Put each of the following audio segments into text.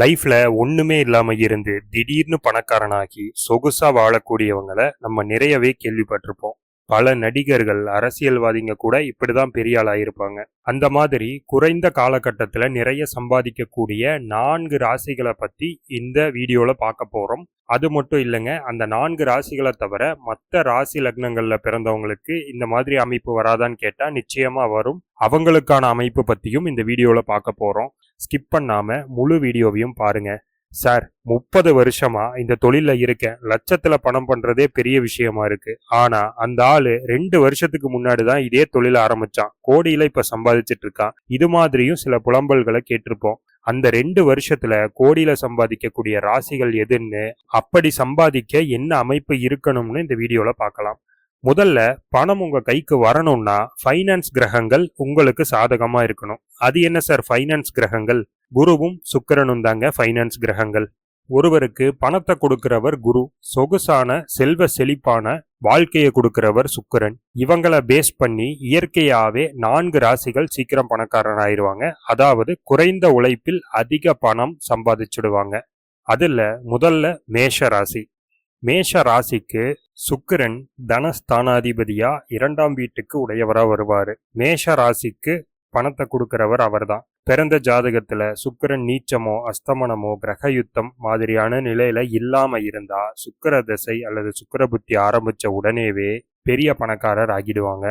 லைஃப்ல ஒண்ணுமே இல்லாம இருந்து திடீர்னு பணக்காரனாகி சொகுசா வாழக்கூடியவங்களை நம்ம நிறையவே கேள்விப்பட்டிருப்போம். பல நடிகர்கள் அரசியல்வாதிங்க கூட இப்படிதான் பெரிய ஆளாயிருப்பாங்க அந்த மாதிரி குறைந்த காலகட்டத்தில் நிறைய சம்பாதிக்கக்கூடிய நான்கு ராசிகளை பற்றி இந்த வீடியோவில் பார்க்க போகிறோம் அது மட்டும் இல்லைங்க அந்த நான்கு ராசிகளை தவிர மற்ற ராசி லக்னங்களில் பிறந்தவங்களுக்கு இந்த மாதிரி அமைப்பு வராதான்னு கேட்டால் நிச்சயமாக வரும். அவங்களுக்கான அமைப்பு பற்றியும் இந்த வீடியோவில் பார்க்க போகிறோம் ஸ்கிப் பண்ணாமல் முழு வீடியோவையும் பாருங்கள் சார் முப்பது வருஷமா இந்த தொழில இருக்கேன். லட்சத்துல பணம் பண்றதே பெரிய விஷயமா இருக்கு. ஆனா அந்த ஆளு ரெண்டு வருஷத்துக்கு முன்னாடி தான் இதே தொழில ஆரம்பிச்சான். கோடியில இப்ப சம்பாதிச்சிட்டு இருக்கான். இது மாதிரியும் சில புலம்பல்களை கேட்டிருப்போம். அந்த ரெண்டு வருஷத்துல கோடியில சம்பாதிக்கக்கூடிய ராசிகள் எதுன்னு அப்படி சம்பாதிக்க என்ன அமைப்பு இருக்கணும்னு இந்த வீடியோல பார்க்கலாம். முதல்ல பணம் உங்க கைக்கு வரணும்னா ஃபைனான்ஸ் கிரகங்கள் உங்களுக்கு சாதகமா இருக்கணும். அது என்ன சார் ஃபைனான்ஸ் கிரகங்கள்? குருவும் சுக்கரனும் தாங்க ஃபைனான்ஸ் கிரகங்கள். ஒருவருக்கு பணத்தை கொடுக்கிறவர் குரு சொகுசான செல்வ செழிப்பான வாழ்க்கையை கொடுக்கிறவர் சுக்கிரன். இவங்களை பேஸ் பண்ணி இயற்கையாகவே நான்கு ராசிகள் சீக்கிரம் பணக்காரன் அதாவது குறைந்த உழைப்பில் அதிக பணம் சம்பாதிச்சுடுவாங்க. அதில் முதல்ல மேஷ ராசி. மேஷ ராசிக்கு சுக்கிரன் தனஸ்தானாதிபதியா இரண்டாம் வீட்டுக்கு உடையவராக வருவார். மேஷ ராசிக்கு பணத்தை கொடுக்கிறவர் அவர்தான். பிறந்த ஜாதகத்துல சுக்கிரன் நீச்சமோ அஸ்தமனமோ கிரக யுத்தம் மாதிரியான நிலையில இல்லாம இருந்தா சுக்கிர தசை அல்லது சுக்கர புத்தி ஆரம்பிச்ச உடனேவே பெரிய பணக்காரர் ஆகிடுவாங்க.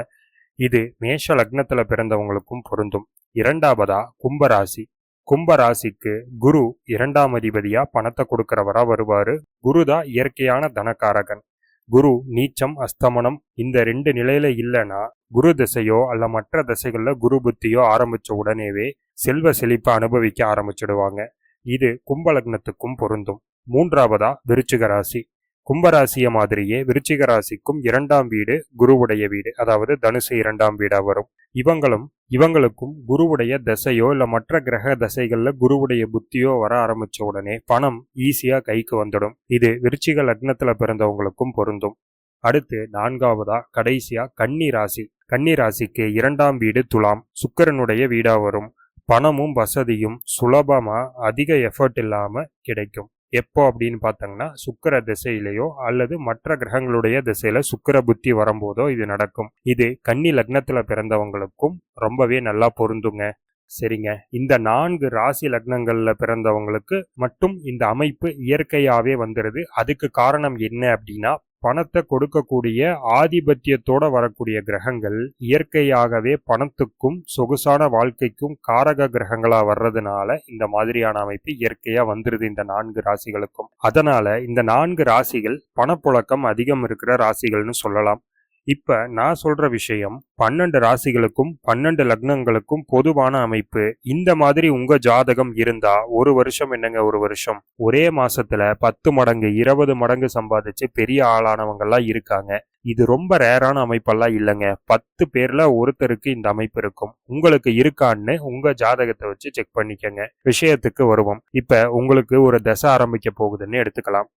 இது மேஷ லக்னத்துல பிறந்தவங்களுக்கும் பொருந்தும். இரண்டாவதா கும்பராசி. கும்பராசிக்கு குரு இரண்டாம் அதிபதியா பணத்தை கொடுக்கிறவரா வருவாரு. குரு தான் இயற்கையான தனக்காரகன். குரு நீச்சம் அஸ்தமனம் இந்த ரெண்டு நிலையில இல்லைன்னா குரு திசையோ அல்ல மற்ற திசைகள்ல குரு புத்தியோ ஆரம்பிச்ச உடனேவே செல்வ செழிப்பை அனுபவிக்க ஆரம்பிச்சிடுவாங்க. இது கும்பலக்னத்துக்கும் பொருந்தும். மூன்றாவதா விருச்சிக ராசி. கும்பராசிய மாதிரியே விருச்சிக ராசிக்கும் இரண்டாம் வீடு குருவுடைய வீடு அதாவது தனுசு இரண்டாம் வீடா வரும். இவங்களும் இவங்களுக்கும் குருவுடைய தசையோ இல்லை மற்ற கிரக தசைகளில் குருவுடைய புத்தியோ வர ஆரம்பிச்ச உடனே பணம் ஈஸியாக கைக்கு வந்துடும். இது விருச்சிக லக்னத்தில் பிறந்தவங்களுக்கும் பொருந்தும். அடுத்து நான்காவதா கடைசியா கன்னி ராசி. கன்னி ராசிக்கு இரண்டாம் வீடு துலாம் சுக்கரனுடைய வீடா வரும். பணமும் வசதியும் சுலபமா அதிக எஃபர்ட் இல்லாம கிடைக்கும். எப்போ அப்படின்னு பார்த்தோங்கன்னா சுக்கர திசையிலேயோ அல்லது மற்ற கிரகங்களுடைய திசையில சுக்கர புத்தி வரும்போதோ இது நடக்கும். இது கன்னி லக்னத்துல பிறந்தவங்களுக்கும் ரொம்பவே நல்லா பொருந்துங்க. சரிங்க. இந்த நான்கு ராசி லக்னங்கள்ல பிறந்தவங்களுக்கு மட்டும் இந்த அமைப்பு இயற்கையாவே வந்துடுது அதுக்கு காரணம் என்ன அப்படின்னா பணத்தை கொடுக்கக்கூடிய ஆதிபத்தியத்தோட வரக்கூடிய கிரகங்கள் இயற்கையாகவே பணத்துக்கும் சொகுசான வாழ்க்கைக்கும் காரக கிரகங்களா வர்றதுனால இந்த மாதிரியான அமைப்பு இயற்கையா வந்துருது இந்த நான்கு ராசிகளுக்கும். அதனால இந்த நான்கு ராசிகள் பணப்புழக்கம் அதிகம் இருக்கிற ராசிகள்னு சொல்லலாம். இப்ப நான் சொல்ற விஷயம் பன்னெண்டு ராசிகளுக்கும் பன்னெண்டு லக்னங்களுக்கும் பொதுவான அமைப்பு. இந்த மாதிரி உங்க ஜாதகம் இருந்தா ஒரு வருஷம் என்னங்க ஒரு வருஷம்? ஒரே மாசத்துல பத்து மடங்கு இருபது மடங்கு சம்பாதிச்சு பெரிய ஆளானவங்கெல்லாம் இருக்காங்க. இது ரொம்ப ரேரான அமைப்பெல்லாம் இல்லைங்க. பத்து பேர்ல ஒருத்தருக்கு இந்த அமைப்பு இருக்கும். உங்களுக்கு இருக்கான்னு உங்க ஜாதகத்தை வச்சு செக் பண்ணிக்கங்க. விஷயத்துக்கு வருவோம். இப்ப உங்களுக்கு ஒரு தசை ஆரம்பிக்க போகுதுன்னு எடுத்துக்கலாம்.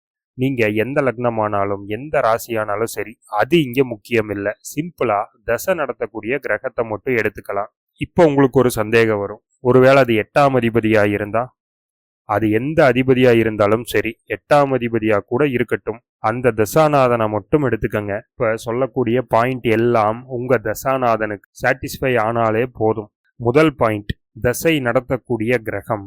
நீங்கள் எந்த லக்னமானாலும் எந்த ராசியானாலும் சரி அது இங்கே முக்கியம் இல்லை சிம்பிளாக தசை நடத்தக்கூடிய கிரகத்தை மட்டும் எடுத்துக்கலாம். இப்போ உங்களுக்கு ஒரு சந்தேகம் வரும். ஒருவேளை அது எட்டாம் அதிபதியாக இருந்தால் அது எந்த அதிபதியாக இருந்தாலும் சரி எட்டாம் அதிபதியாக கூட இருக்கட்டும். அந்த தசாநாதனை மட்டும் எடுத்துக்கங்க. இப்போ சொல்லக்கூடிய பாயிண்ட் எல்லாம் உங்கள் தசாநாதனுக்கு சாட்டிஸ்ஃபை ஆனாலே போதும். முதல் பாயிண்ட் தசை நடத்தக்கூடிய கிரகம்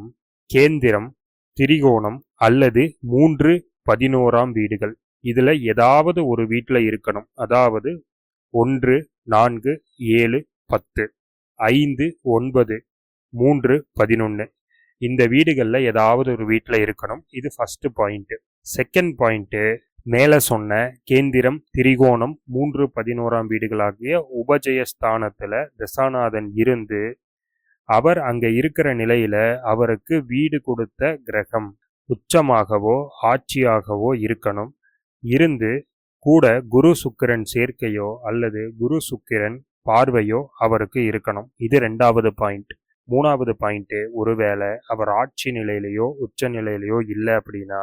கேந்திரம் திரிகோணம் அல்லது மூன்று பதினோராம் வீடுகள். இதில் ஏதாவது ஒரு வீட்டில் இருக்கணும். அதாவது ஒன்று நான்கு ஏழு பத்து ஐந்து ஒன்பது மூன்று பதினொன்று இந்த வீடுகளில் ஏதாவது ஒரு வீட்டில் இருக்கணும். இது ஃபஸ்ட்டு பாயிண்ட்டு செகண்ட் பாயிண்ட்டு மேலே சொன்ன கேந்திரம் திரிகோணம் மூன்று பதினோராம் வீடுகளாகிய உபஜயஸ்தானத்தில் தசாநாதன் இருந்து அவர் அங்கே இருக்கிற நிலையில் அவருக்கு வீடு கொடுத்த கிரகம். உச்சமாகவோ ஆட்சியாகவோ இருக்கணும். இருந்து கூட குரு சுக்கிரன் சேர்க்கையோ அல்லது குரு சுக்கிரன் பார்வையோ அவருக்கு இருக்கணும். இது ரெண்டாவது பாயிண்ட் மூணாவது பாயிண்ட்டு ஒருவேளை அவர் ஆட்சி நிலையிலையோ உச்ச நிலையிலையோ இல்லை அப்படின்னா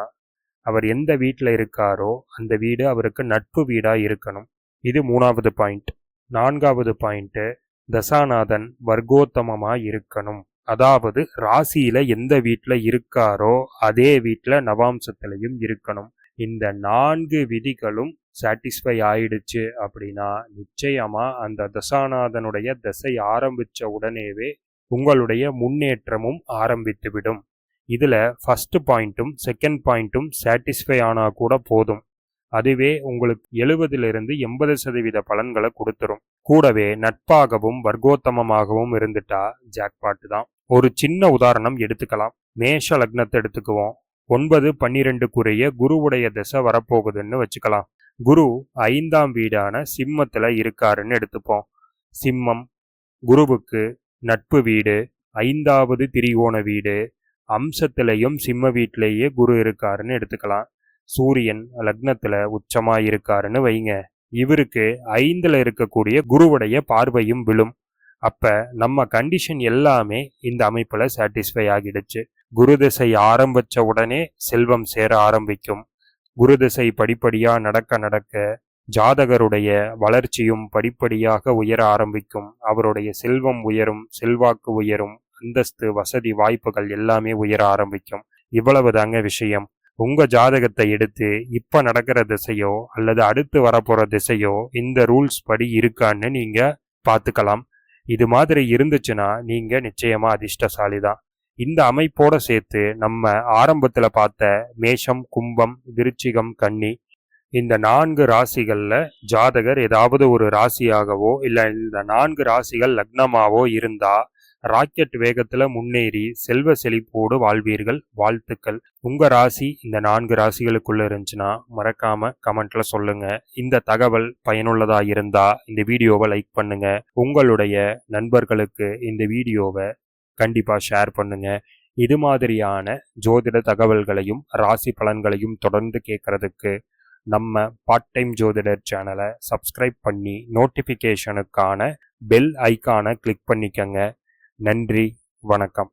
அவர் எந்த வீட்டில் இருக்காரோ அந்த வீடு அவருக்கு நட்பு வீடாக இருக்கணும். இது மூணாவது பாயிண்ட் நான்காவது பாயிண்ட்டு தசாநாதன் வர்க்கோத்தமமாக இருக்கணும். அதாவது ராசியில எந்த வீட்டில் இருக்காரோ அதே வீட்டில் நவாம்சத்திலையும் இருக்கணும். இந்த நான்கு விதிகளும் சாட்டிஸ்ஃபை ஆயிடுச்சு அப்படின்னா நிச்சயமா அந்த தசாநாதனுடைய தசை ஆரம்பிச்ச உடனேவே உங்களுடைய முன்னேற்றமும் ஆரம்பித்துவிடும் இதில் ஃபர்ஸ்ட் பாயிண்ட்டும் செகண்ட் பாயிண்ட்டும் சாட்டிஸ்ஃபை ஆனால் கூட போதும். அதுவே உங்களுக்கு எழுபதிலிருந்து எண்பது சதவீத பலன்களை கொடுத்துரும். கூடவே நட்பாகவும் வர்க்கோத்தமமாகவும் இருந்துட்டா ஜாக்பாட்டு தான். ஒரு சின்ன உதாரணம் எடுத்துக்கலாம். மேஷ லக்னத்தை எடுத்துக்குவோம். ஒன்பது பன்னிரெண்டுக்குரிய குருவுடைய திசை வரப்போகுதுன்னு வச்சுக்கலாம். குரு ஐந்தாம் வீடான சிம்மத்தில் இருக்காருன்னு எடுத்துப்போம். சிம்மம் குருவுக்கு நட்பு வீடு ஐந்தாவது திரிகோண வீடு அம்சத்திலையும் சிம்ம வீட்டிலேயே குரு இருக்காருன்னு எடுத்துக்கலாம். சூரியன் லக்னத்தில் உச்சமாக இருக்காருன்னு வைங்க. இவருக்கு ஐந்தில் இருக்கக்கூடிய குருவுடைய பார்வையும் விழும். அப்போ நம்ம கண்டிஷன் எல்லாமே இந்த அமைப்பில் சாட்டிஸ்ஃபை ஆகிடுச்சு. குரு திசை ஆரம்பிச்ச உடனே செல்வம் சேர ஆரம்பிக்கும். குரு திசை படிப்படியாக நடக்க நடக்க ஜாதகருடைய வளர்ச்சியும் படிப்படியாக உயர ஆரம்பிக்கும். அவருடைய செல்வம் உயரும் செல்வாக்கு உயரும் அந்தஸ்து வசதி வாய்ப்புகள் எல்லாமே உயர ஆரம்பிக்கும். இவ்வளவு தாங்க விஷயம். உங்க ஜாதகத்தை எடுத்து இப்ப நடக்கிற திசையோ அல்லது அடுத்து வரப்போற திசையோ இந்த ரூல்ஸ் படி இருக்கான்னு நீங்க பார்த்துக்கலாம். இது மாதிரி இருந்துச்சுன்னா நீங்கள் நிச்சயமாக அதிர்ஷ்டசாலி தான் இந்த அமைப்போட சேர்த்து நம்ம ஆரம்பத்தில் பார்த்த மேஷம் கும்பம் விருச்சிகம் கன்னி இந்த நான்கு ராசிகளில் ஜாதகர் ஏதாவது ஒரு ராசியாகவோ இல்லை இந்த நான்கு ராசிகள் லக்னமாவோ இருந்தால் ராக்கெட் வேகத்தில் முன்னேறி செல்வ செழிப்போடு வாழ்வீர்கள். வாழ்த்துக்கள். உங்கள் ராசி இந்த நான்கு ராசிகளுக்குள்ளே இருந்துச்சுன்னா மறக்காமல் கமெண்ட்டில் சொல்லுங்கள் இந்த தகவல் பயனுள்ளதாக இருந்தால் இந்த வீடியோவை லைக் பண்ணுங்கள் உங்களுடைய நண்பர்களுக்கு இந்த வீடியோவை கண்டிப்பாக ஷேர் பண்ணுங்கள் இது மாதிரியான ஜோதிட தகவல்களையும் ராசி பலன்களையும் தொடர்ந்து கேட்கறதுக்கு நம்ம பார்ட் டைம் ஜோதிடர் சேனலை சப்ஸ்கிரைப் பண்ணி நோட்டிஃபிகேஷனுக்கான பெல் ஐக்கானை கிளிக் பண்ணிக்கங்க. நன்றி வணக்கம்.